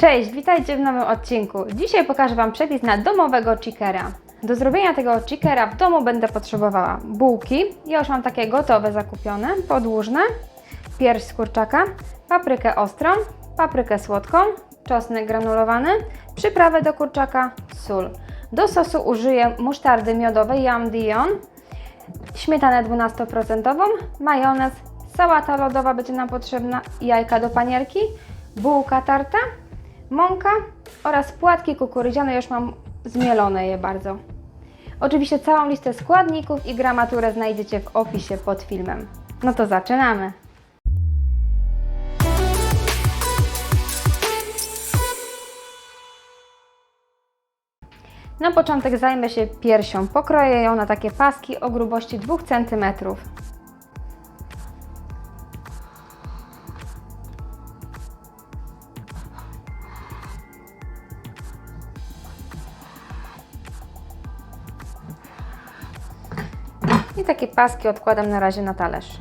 Cześć, witajcie w nowym odcinku. Dzisiaj pokażę Wam przepis na domowego chickera. Do zrobienia tego chickera w domu będę potrzebowała bułki. Ja już mam takie gotowe, zakupione, podłużne, pierś z kurczaka, paprykę ostrą, paprykę słodką, czosnek granulowany, przyprawę do kurczaka, sól. Do sosu użyję musztardy miodowej Yam Dion, śmietanę 12%, majonez, sałata lodowa będzie nam potrzebna, jajka do panierki, bułka tarta, mąka oraz płatki kukurydziane, już mam zmielone je bardzo. Oczywiście całą listę składników i gramaturę znajdziecie w opisie pod filmem. No to zaczynamy! Na początek zajmę się piersią. Pokroję ją na takie paski o grubości 2 cm. I takie paski odkładam na razie na talerz.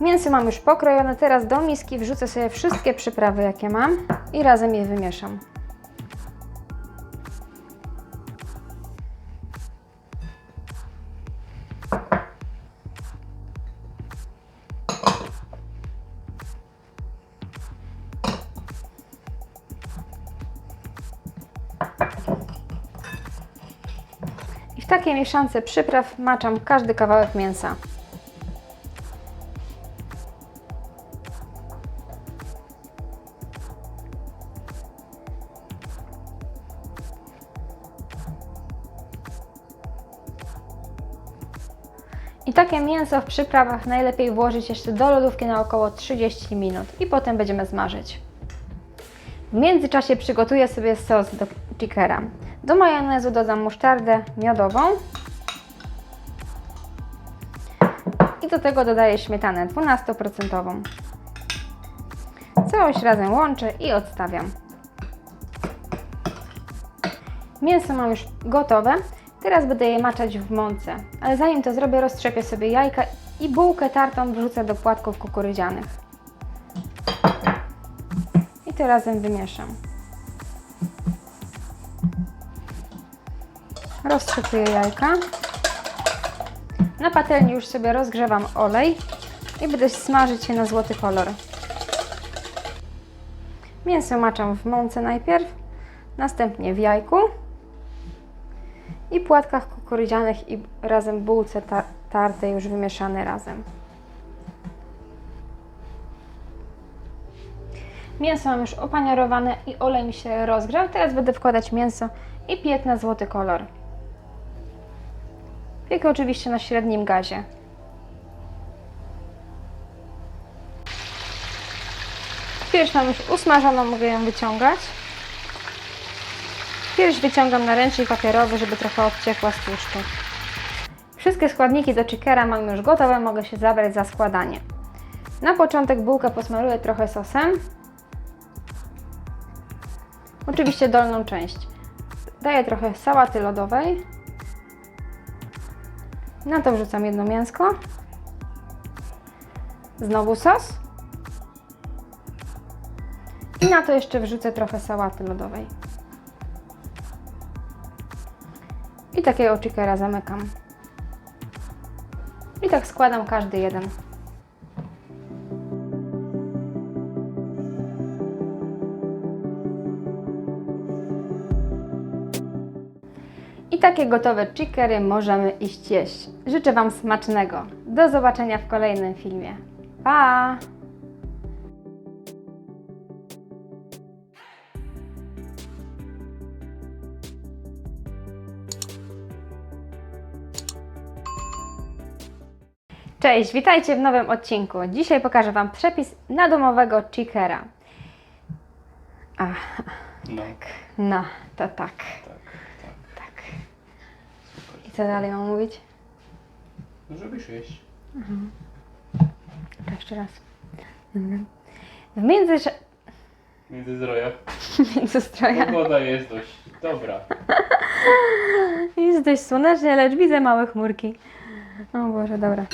Mięso mam już pokrojone, teraz do miski wrzucę sobie wszystkie przyprawy jakie mam i razem je wymieszam. W takiej mieszance przypraw maczam każdy kawałek mięsa. I takie mięso w przyprawach najlepiej włożyć jeszcze do lodówki na około 30 minut i potem będziemy smażyć. W międzyczasie przygotuję sobie sos do chickera. Do majonezu dodam musztardę miodową i do tego dodaję śmietanę 12%. Całość razem łączę i odstawiam. Mięso mam już gotowe. Teraz będę je maczać w mące. Ale zanim to zrobię, roztrzepię sobie jajka i bułkę tartą wrzucę do płatków kukurydzianych. I to razem wymieszam. Roztrzepuję jajka. Na patelni już sobie rozgrzewam olej i będę smażyć je na złoty kolor. Mięso maczam w mące najpierw, następnie w jajku i płatkach kukurydzianych i razem bułce ta tartej już wymieszane razem. Mięso mam już opanierowane i olej mi się rozgrzał. Teraz będę wkładać mięso i piec na złoty kolor. Piekę oczywiście na średnim gazie. Pierś mam już usmażoną, mogę ją wyciągać. Pierś wyciągam na ręcznik papierowy, żeby trochę odciekła z tłuszczu. Wszystkie składniki do chickera mam już gotowe, mogę się zabrać za składanie. Na początek bułkę posmaruję trochę sosem. Oczywiście dolną część. Daję trochę sałaty lodowej. Na to wrzucam jedno mięsko. Znowu sos. I na to jeszcze wrzucę trochę sałaty lodowej. I takiego chickera zamykam. I tak składam każdy jeden. I takie gotowe chickery możemy iść jeść. Życzę Wam smacznego. Do zobaczenia w kolejnym filmie. Pa! Cześć, witajcie w nowym odcinku. Dzisiaj pokażę Wam przepis na domowego chickera. A, No, no, to tak, tak, tak. tak. Co dalej mam mówić? No żebyś jeść. To jeszcze raz. Mhm. W międzyczasie... Międzyzdroja. Międzystroja Pogoda jest dość dobra. jest dość słonecznie, lecz widzę małe chmurki. O Boże, dobra.